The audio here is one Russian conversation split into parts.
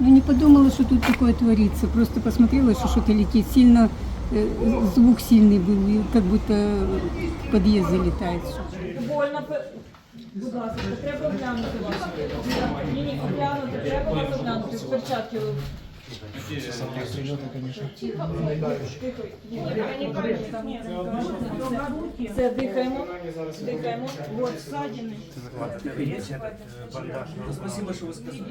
Ну не подумала, что тут такое творится. Просто посмотрела, что что-то летит. Сильно э, звук сильный был, и как будто в подъезд залетает. что-то. Больно, пе- будь ласка, треба оглянути вас. Ні, ні, оглянути, треба вас оглянути. Перчатки. ви-. Ні, ні, ні, ні. Все, дихаємо. Дихаємо. Вот, ссадини. Спасибо, що ви сказали.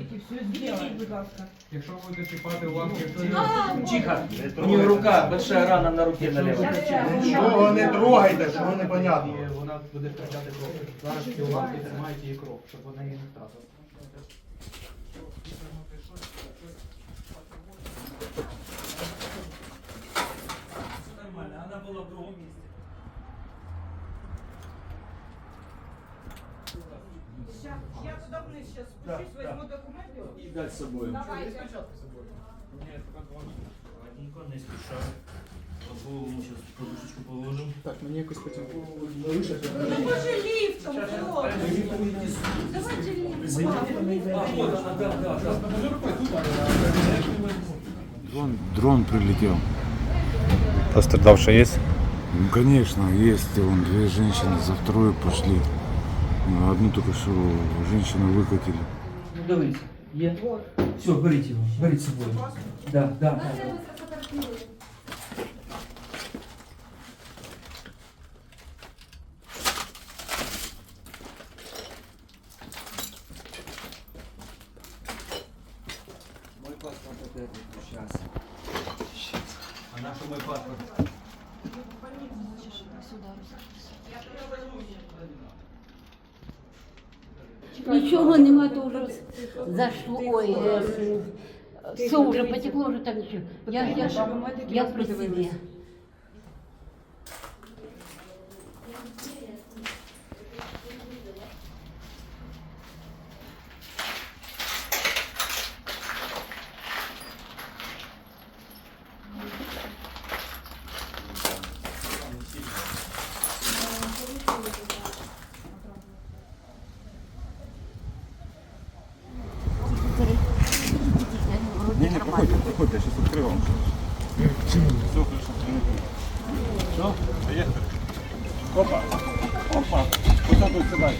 Будь ласка. Якщо будете чіпати ламки, то Тихо. У нее рука, большая рана на руке налево. Чого не трогайте, що непонятно. вона буде втрачати кров. Зараз ці ламки тримають її кров, щоб вона її не втратила. Нормально, она была в другом месте. Я туди вниз зараз спущусь, візьму документи. И дать с собой. Давайте. Ладненько, не спеша. По голову мы сейчас подушечку положим. Так, мені якось потім Давайте ліфтом, хлопці. Давайте ліфтом. А, вот она, да, да, да. Дрон, дрон прилетел. Пострадавший есть? Ну, конечно, есть. Вон две женщины за вторую пошли. Ну, Одну только что женщину выкатили. Ну, давайте. Е. Все, берите его, берите с собой. Да, да, да. да. Мой паспорт опять сейчас. А наш мой паспорт? Нічого нема, то вже зашло. Ой, е, все вже потекло, вже так нічого. Я, я, я при себе. Не, не, проходите, проходите, я сейчас открою вам. Все, хорошо. Все, поехали. Опа, опа. Вот так вот сюда.